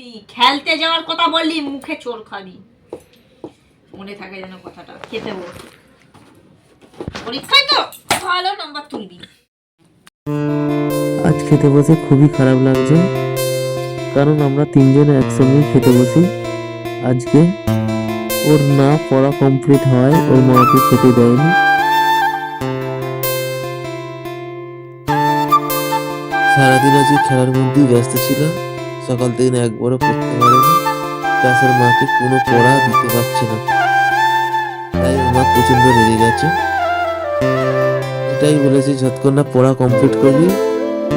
বলবি? খেলতে যাওয়ার কথা বললি, মুখে চোর খাবি। মনে থাকে যেন কথাটা। খেতে বল পরীক্ষায় তো ভালো নাম্বার তুলবি। আজ খেতে বসে খুবই খারাপ লাগছে, কারণ আমরা তিনজনে একসঙ্গে খেতে বসি। আজকে ওর না পড়া কমপ্লিট হয়, ওর মাকে খেতে দেয়নি। সারাদিন আজকে খেলার মধ্যেই ব্যস্ত ছিল সকাল থেকে একবারও পড়তে পারেনি। ক্লাসের মাকে কোনো পড়া দিতে পারছে না। তাই ওর মা প্রচণ্ড রেগে গেছে। এটাই বলেছে, যতক্ষণ না পড়া কমপ্লিট করবি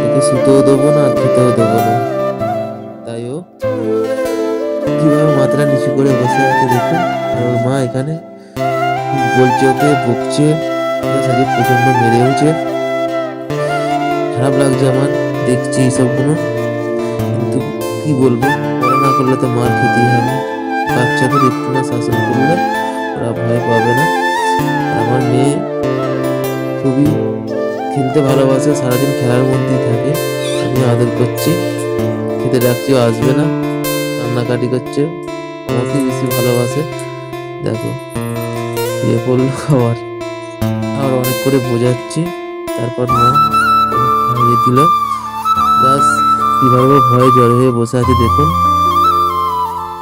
ওকে শুতেও দেবো না, আর খেতেও দেবো না। তাই ও কীভাবে মাথাটা নিচু করে বসে আছে দেখুন। আর ওর মা এখানে বলছে ওকে, বকছে সাথে প্রচণ্ড মেরেওছে খারাপ লাগছে আমার, দেখছি এইসবগুলো কিন্তু কি বলব? পড়া না করলে তো মার খেতেই হবে বাচ্চাদের একটু না শাসন করলে ওরা ভয় পাবে না। আমার মেয়ে খুবই খেলতে ভালোবাসে, সারাদিন খেলার মধ্যেই থাকে। আমি আদর করছি। খেতে ডাকছি, ও আসবে না। কান্নাকাটি করছে। আমাকে বেশি ভালোবাসে। দেখো ইয়ে পড়ল আবার। আবার অনেক করে বোঝাচ্ছি। তারপর মা দিল। কীভাবে ভয়ে জ্বর হয়ে বসে আছে দেখুন।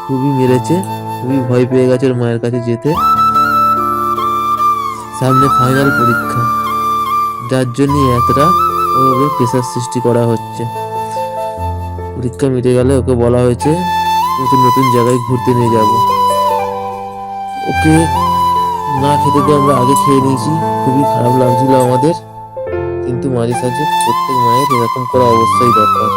খুবই মেরেছে, খুবই ভয় পেয়ে গেছে ওর মায়ের কাছে যেতে। সামনে ফাইনাল পরীক্ষা, যার জন্য এতটা ওর উপরে প্রেশার সৃষ্টি করা হচ্ছে। পরীক্ষা মিটে গেলে ওকে বলা হয়েছে, নতুন নতুন জায়গায় ঘুরতে নিয়ে যাব। ওকে না খেতে দিয়ে আমরা আগে খেয়ে নিয়েছি, খুবই খারাপ লাগছিল আমাদের। কিন্তু মাঝে সাঝে প্রত্যেক মায়ের এরকম করা অবশ্যই দরকার।